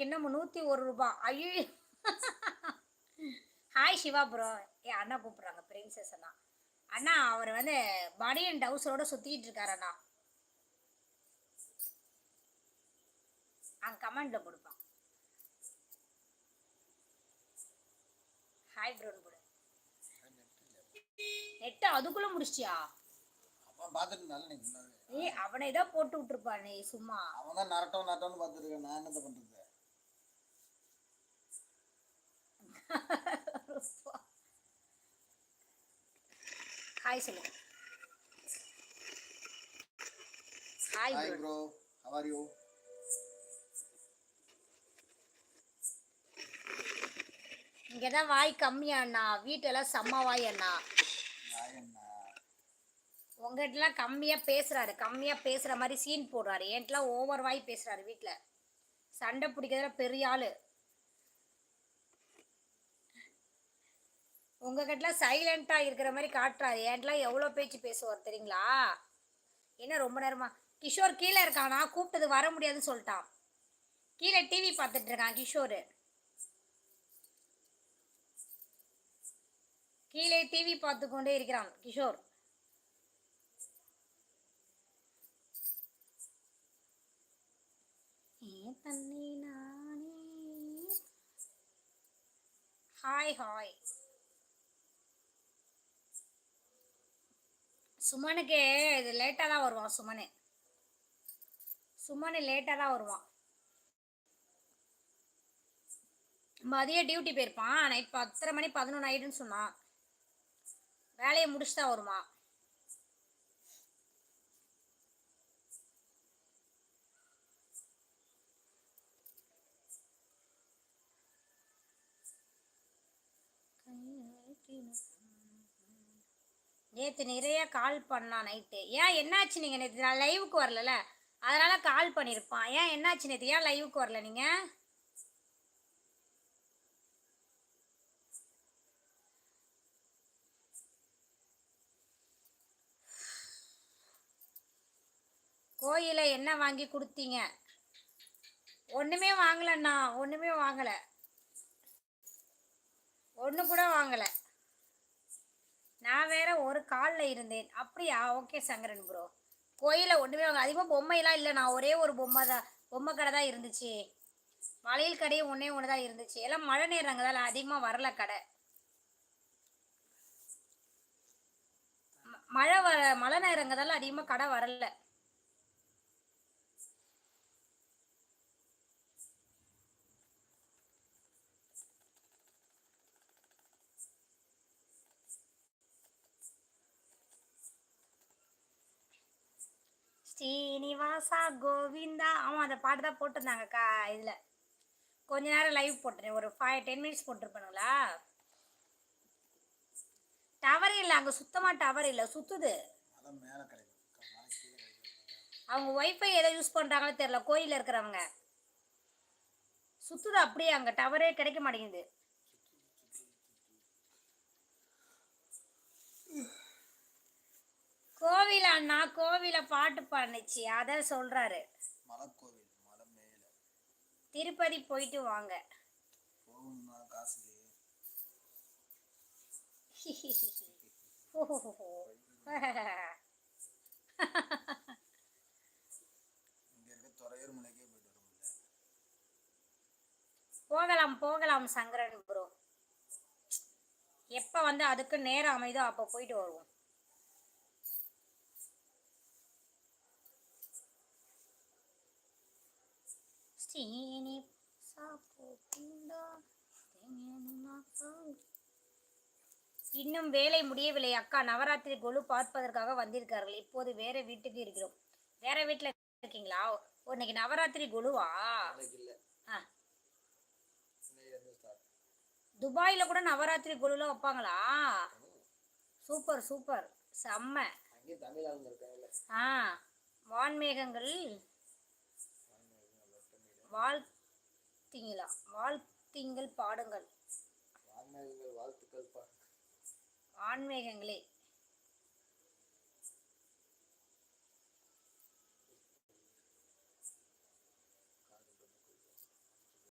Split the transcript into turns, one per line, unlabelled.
எனக்கு இன்னும் நூற்றி ஒரு ரூபாய் ஐயோ ஹாய் சிவா ப்ரோ ஏ அண்ணா கூப்பிட்றாங்க பிரின்சஸ் அண்ணா. அண்ணா அவர் வந்து பனியன் டவுஸரோட சுற்றிட்டு இருக்காரு அண்ணா. அங்கே கமெண்டில் கொடுப்பான். ஹாய் ப்ரோன்னு போடு நெட்டு அதுக்குள்ளே முடிச்சிட்டியா
அவன் பார்த்துட்டு நீ
ஏய் அவனை ஏதோ போட்டு விட்டுருப்பான் நீ சும்மா.
அவன் தான் நரட்டம் நரட்டம்னு பார்த்துருக்கேன் நான் என்னத்த பண்ணுறது
ஹாய் சொல்லுங்க hi
hi
bro
bro how are you
இங்கே தான் வாய் கம்மி அண்ணா. வீட்டெல்லாம் செம்ம வாய் அண்ணா. உங்ககிட்டலாம் கம்மியாக பேசுகிறாரு கம்மியாக பேசுகிற மாதிரி சீன் போடுறாரு. என்கிட்டலாம் ஓவர் வாய் பேசுகிறாரு வீட்டில் சண்டை பிடிக்கிறதுல பெரிய ஆள். உங்ககிட்டலாம் சைலண்ட்டாக இருக்கிற மாதிரி காட்டுறாரு. என்கிட்டலாம் எவ்வளோ பேச்சு பேசுவார் தெரியுங்களா? என்ன ரொம்ப நேரமா? கிஷோர் கீழே இருக்கானா? கூப்பிட்டது வர முடியாதுன்னு சொல்லிட்டான். கீழே டிவி பார்த்துட்டு இருக்கான் கிஷோர். கீழே டிவி பார்த்து கொண்டே இருக்கிறான் கிஷோர். ஏன் நானே? Hi hi. சுமனுக்கு இது லேட்டாக தான் வருவான் சுமனு. சுமனு லேட்டாக தான் வருவான். மதியம் டியூட்டி போயிருப்பான். நைட் பத்தரை மணி பதினொன்று ஆயிடுன்னு சொன்னான். வேலையை முடிச்சு தான் வருவான் நேற்று நிறைய கால் பண்ணான் நைட்டு ஏன் என்னாச்சு நீங்கள் நேற்று நான் லைவுக்கு வரலல அதனால கால் பண்ணியிருப்பான் ஏன் என்னாச்சு நேற்று ஏன் லைவுக்கு வரல நீங்கள் கோயில என்ன வாங்கி கொடுத்தீங்க? ஒன்றுமே வாங்கலண்ணா. ஒன்றுமே வாங்கலை. ஒன்று கூட வாங்கலை. நான் வேற ஒரு காலில் இருந்தேன். அப்படியா? ஓகே சங்கரன் ப்ரோ கோயிலில் ஒன்றுமே வாங்க அதிகமாக பொம்மையெல்லாம் இல்லை. நான் ஒரே ஒரு பொம்மை தான் பொம்மை கடை தான் இருந்துச்சு. வளையல் கடையும் ஒன்றே ஒன்று தான் இருந்துச்சு. எல்லாம் மழை நேரங்கதால அதிகமாக வரல கடை. ம- மழை வர மழை நேரங்கதால அதிகமாக கடை வரல. ஸ்ரீனிவாசா கோவிந்தா. ஆமாம் அந்த பாட்டு தான் போட்டிருந்தாங்க கா இதில். கொஞ்ச நேரம் லைவ் போட்டுறேன் ஒரு ஃபைவ் டென் மினிட்ஸ் போட்டிருப்பானுங்களா டவர் இல்லை அங்கே சுத்தமாக டவர் இல்லை. சுற்றுது அவங்க ஒய்ஃபை எதை யூஸ் பண்ணுறாங்களோ தெரில கோயிலில் இருக்கிறவங்க. சுற்றுது அப்படியே அங்கே டவரே கிடைக்க மாட்டேங்குது. அண்ணா கோவில பாட்டு பண்ணுச்சு அதை சொல்கிறாரு
மலைக்கோவில் மலை மேலே.
திருப்பதி போயிட்டு வாங்க.
போகணும்னா காசு
போகலாம் போகலாம் சங்கரன் ப்ரோ எப்போ வந்து அதுக்கு நேரம் அமைதோ அப்போ போயிட்டு வருவோம். ஸ்ரீனி சாப்பிட்டா இன்னும் வேலை முடியவில்லை அக்கா. நவராத்திரி கொலு பார்ப்பதற்காக வந்திருக்கார்கள் இப்போது வேற வீட்டுக்கு இருக்கிறோம். வேற வீட்டில் இருக்கீங்களா? இன்னைக்கு நவராத்திரி கொலுவா? துபாயில் கூட நவராத்திரி குழுலாம் வைப்பாங்களா? Super super. செம்ம. ஆ. வான்மேகங்கள். வாழ்த்திங்களா? வாழ்த்திங்கள் பாடுங்கள்.
வான்மேகங்கள் வாழ்த்துக்கள் பா
வான்மேகங்களே